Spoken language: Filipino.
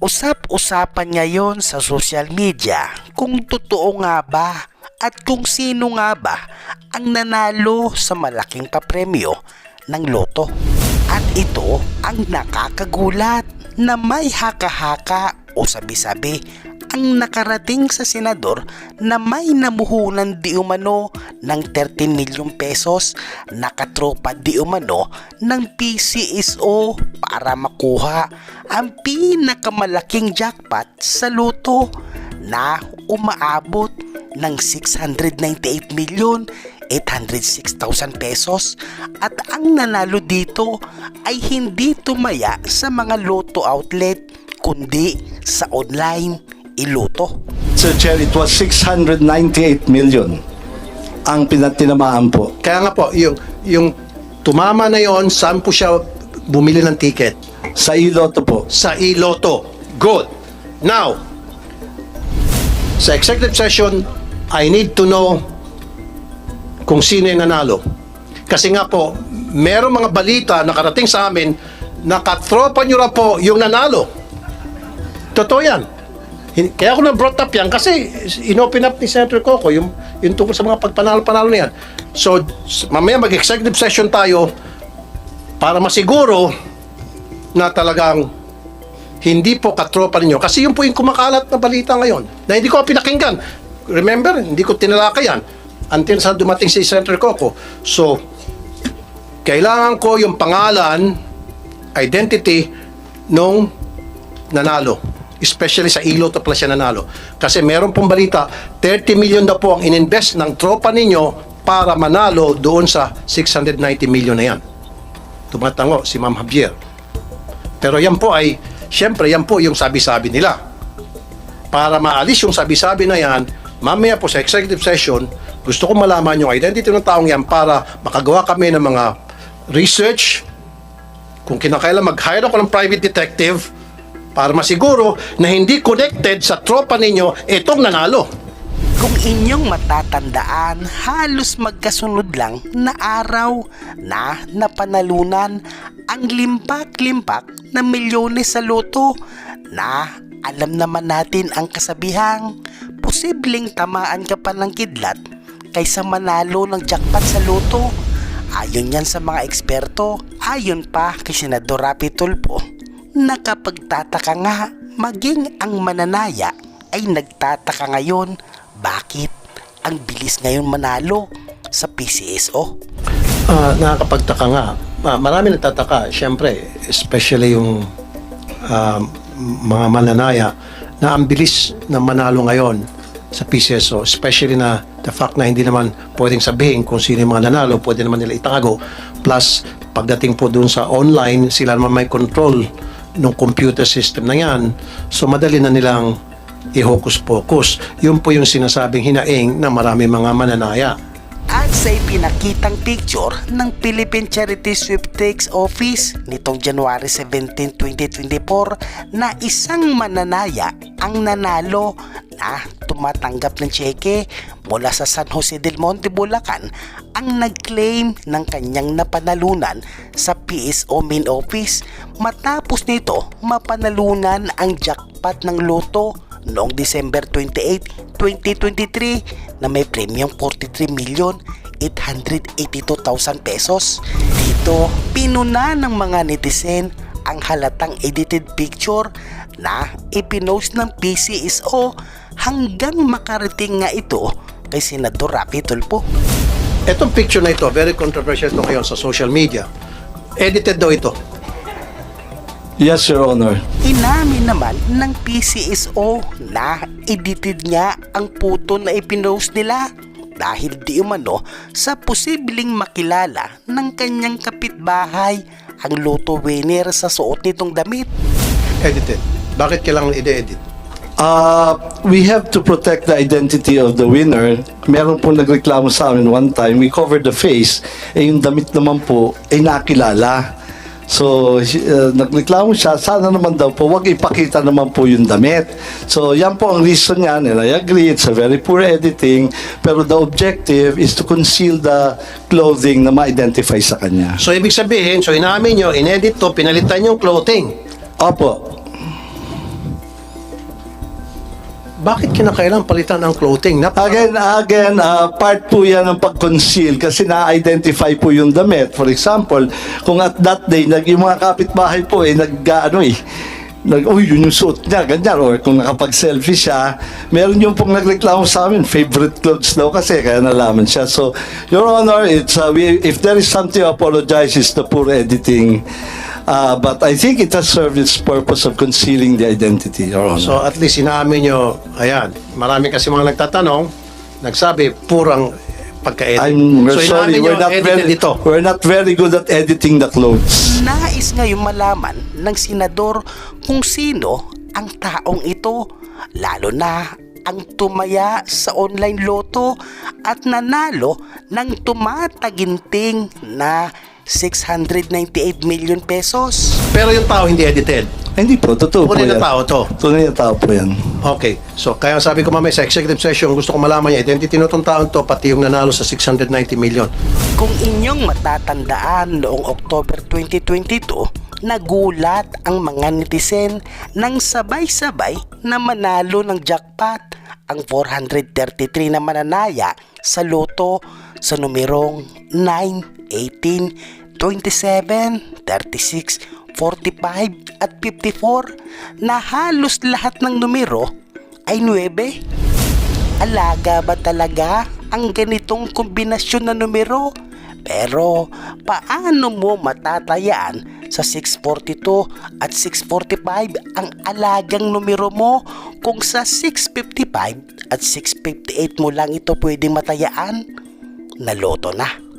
Usap-usapan ngayon sa social media kung totoo nga ba at kung sino nga ba ang nanalo sa malaking papremyo ng loto. At ito ang nakakagulat na may haka-haka o sabi-sabi ang nakarating sa senador na may namuhunan di umano ng 13 milyong pesos nakatropa di umano ng PCSO para makuha ang pinakamalaking jackpot sa loto na umaabot ng 698 milyon 806,000 pesos at ang nanalo dito ay hindi tumaya sa mga loto outlet kundi sa online iluto. Sir Chair, it was 698 million ang pinatinamaan po. Kaya nga po, yung, yung tumama na yon, saan po siya bumili ng ticket? Sa iloto po. Sa iloto. Good. Now, sa executive session, I need to know kung sino yung nanalo. Kasi nga po, meron mga balita nakarating sa amin na katropa nyo na po yung nanalo. Totoo yan. Kaya ako na-brought up yan kasi inopen up ni Senator Coco yung, yung tungkol sa mga pagpanalo-panalo na yan. So, mamaya mag-executive session tayo para masiguro na talagang hindi po katropa ninyo. Kasi yun po yung kumakalat na balita ngayon na hindi ko pinakinggan. Remember, hindi ko tinalakay yan until sa dumating si Senator Coco. So, kailangan ko yung pangalan, identity nung nanalo. Especially sa ilo to pala nanalo. Kasi meron pong balita, 30 million daw po ang ininvest ng tropa ninyo para manalo doon sa 690 million na yan. Tumatango si Ma'am Javier. Pero yan po ay, syempre yan po yung sabi-sabi nila. Para maalis yung sabi-sabi na yan, mamaya po sa executive session, gusto ko malaman yung identity ng taong yan para makagawa kami ng mga research, kung kinakailan mag-hire ako ng private detective para masiguro na hindi connected sa tropa ninyo itong nanalo. Kung inyong matatandaan, halos magkasunod lang na araw na napanalunan ang limpak-limpak na milyones sa loto na alam naman natin ang kasabihang posibleng tamaan ka pa ng kidlat kaysa manalo ng jackpot sa loto. Ayon yan sa mga eksperto, ayon pa kay Senador Rapi Tulfo, nakapagtataka nga maging ang mananaya ay nagtataka ngayon bakit ang bilis ngayon manalo sa PCSO. Ah, nakakapagtaka nga. Ah, marami nagtataka, syempre, especially yung ah, mga mananaya na ang bilis na manalo ngayon sa PCSO, especially na the fact na hindi naman pwedeng sabihin kung sino yung mga nanalo, pwede naman nila itago. Plus, pagdating po dun sa online, sila naman may control ng computer system na yan. So, madali na nilang i-hocus-pocus. Yun po yung sinasabing hinaing na marami mga mananaya. Sa ipinakitang picture ng Philippine Charity Sweepstakes Office nitong January 17, 2024 na isang mananaya ang nanalo na tumatanggap ng cheque mula sa San Jose del Monte, Bulacan ang nag-claim ng kanyang napanalunan sa PSO main office. Matapos nito mapanalunan ang jackpot ng loto noong December 28, 2023 na may premium 43 million 882,000 pesos. Dito, pinuna ng mga netizen ang halatang edited picture na ipinost ng PCSO hanggang makarating nga ito kay Senador Rapi Tulfo. Etong picture na ito, very controversial ito ngayon sa social media. Edited daw ito. Yes, Your Honor. Inamin naman ng PCSO na edited niya ang puto na ipinost nila dahil di umano sa posibleng makilala ng kanyang kapitbahay ang loto winner sa suot nitong damit. Edited. Bakit kailangan i-edit? Uh, we have to protect the identity of the winner. Meron po nagreklamo sa amin one time, we covered the face, eh yung damit naman po, ay nakilala. So, uh, nagreklamo siya, sana naman daw po, wag ipakita naman po yung damit. So, yan po ang reason niya, and I agree, it's a very poor editing, pero the objective is to conceal the clothing na ma-identify sa kanya. So, ibig sabihin, so inamin nyo, inedit to, pinalitan yung clothing. Opo. Bakit kinakailangan palitan ang clothing? Nap- Again, again, uh, part po yan ng pag-conceal kasi na-identify po yung damit. For example, kung at that day, nag, yung mga kapitbahay po eh, nag, ano eh, nag, uy, yun yung suot niya, ganyan. Or kung nakapag-selfie siya, meron yung pong nagreklamo sa amin, favorite clothes daw kasi, kaya nalaman siya. So, Your Honor, it's, uh, we, if there is something apologize, it's the poor editing. Uh, but I think it has served its purpose of concealing the identity, Your Honor. So at least inaamin nyo, ayan, marami kasi mga nagtatanong, nagsabi, purang pagka-edit. I'm so sorry, we're not very ito. we're not very good at editing the clothes. Nais ngayong malaman ng senador kung sino ang taong ito, lalo na ang tumaya sa online loto at nanalo ng tumataginting na 698 million pesos. Pero yung tao hindi edited. Hindi po, totoo po Tunay yan. na tao to. Tunay na tao po yan. Okay. So, kaya sabi ko mamaya sa executive session, gusto ko malaman yung identity nitong taon to, pati yung nanalo sa 690 million. Kung inyong matatandaan noong October 2022, nagulat ang mga netizen nang sabay-sabay na manalo ng jackpot ang 433 na mananaya sa loto sa numerong 9, 18, 27, 36, 45 at 54 na halos lahat ng numero ay 9. Alaga ba talaga ang ganitong kombinasyon na numero? Pero paano mo matatayaan sa 642 at 645 ang alagang numero mo kung sa 655 at 658 mo lang ito pwedeng matayaan? Naloto na.